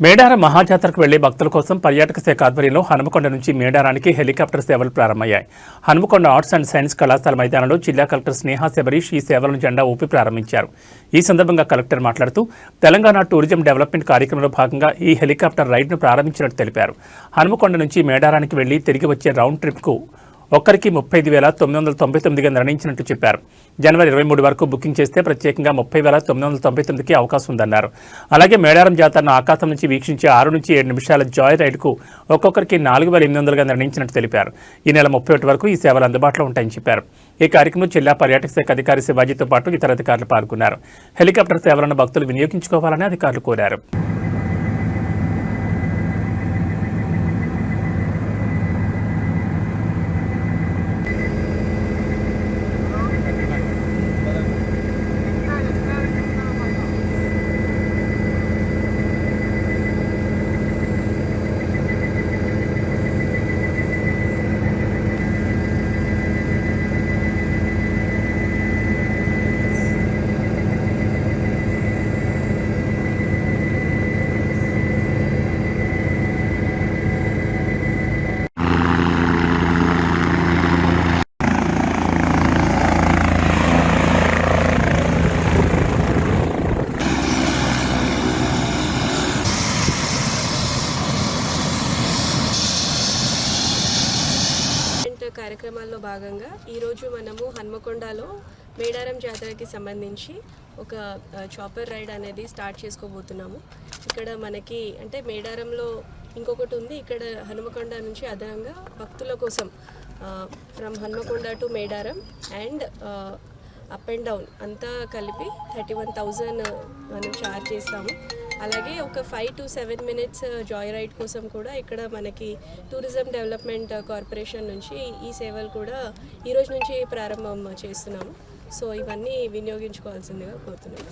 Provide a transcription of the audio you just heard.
మేడారం మహాజాతరకు వెళ్ళే భక్తుల కోసం పర్యాటక శాఖ ఆధ్వర్యంలో హనుమకొండ నుంచి మేడారానికి హెలికాప్టర్ సేవలు ప్రారంభమయ్యాయి. హనుమకొండ ఆర్ట్స్ అండ్ సైన్స్ కళాశాల మైదానంలో జిల్లా కలెక్టర్ స్నేహ శబరీష్ ఈ సేవలను జెండా ఊపి ప్రారంభించారు. ఈ సందర్భంగా కలెక్టర్ మాట్లాడుతూ తెలంగాణ టూరిజం డెవలప్మెంట్ కార్యక్రమంలో భాగంగా ఈ హెలికాప్టర్ రైడ్ను ప్రారంభించినట్టు తెలిపారు. హనుమకొండ నుంచి మేడారానికి వెళ్ళి తిరిగి వచ్చే రౌండ్ ట్రిప్కు ఒక్కరికి ముప్పై ఐదు వేల తొమ్మిది వందల తొంభై తొమ్మిదిగా నిర్ణయించినట్టు చెప్పారు. జనవరి ఇరవై మూడు వరకు బుకింగ్ చేస్తే ప్రత్యేకంగా ముప్పై వేల తొమ్మిది వందల తొంభై తొమ్మిదికి అవకాశం ఉందన్నారు. అలాగే మేడారం జాతరను ఆకాశం నుంచి వీక్షించే ఆరు నుంచి ఏడు నిమిషాల జాయ్ రైడ్కు ఒక్కొక్కరికి నాలుగు వేల ఎనిమిది వందలుగా నిర్ణయించినట్టు తెలిపారు. ఈ నెల ముప్పై ఒకటి వరకు ఈ సేవలు అందుబాటులో ఉంటాయని చెప్పారు. ఈ కార్యక్రమం జిల్లా పర్యాటక శాఖ అధికారి శివాజీతో పాటు ఇతర అధికారులు పాల్గొన్నారు. హెలికాప్టర్ సేవలను భక్తులు వినియోగించుకోవాలని అధికారులు కోరారు. కార్యక్రమాల్లో భాగంగా ఈరోజు మనము హన్మకొండలో మేడారం జాతరకి సంబంధించి ఒక చాపర్ రైడ్ అనేది స్టార్ట్ చేసుకోబోతున్నాము. ఇక్కడ మనకి అంటే మేడారంలో ఇంకొకటి ఉంది. ఇక్కడ హనుమకొండ నుంచి అదనంగా భక్తుల కోసం from Hanamkonda to Medaram and up and down అంతా కలిపి థర్టీ వన్ థౌజండ్ మనం చార్జ్ చేస్తాము. అలాగే ఒక five to seven minutes joy ride కోసం కూడా ఇక్కడ మనకి టూరిజం డెవలప్మెంట్ కార్పొరేషన్ నుంచి ఈ సేవలు కూడా ఈ రోజు నుంచి ప్రారంభం చేస్తున్నాము. సో ఇవన్నీ వినియోగించుకోవాల్సిందిగా కోరుతున్నాము.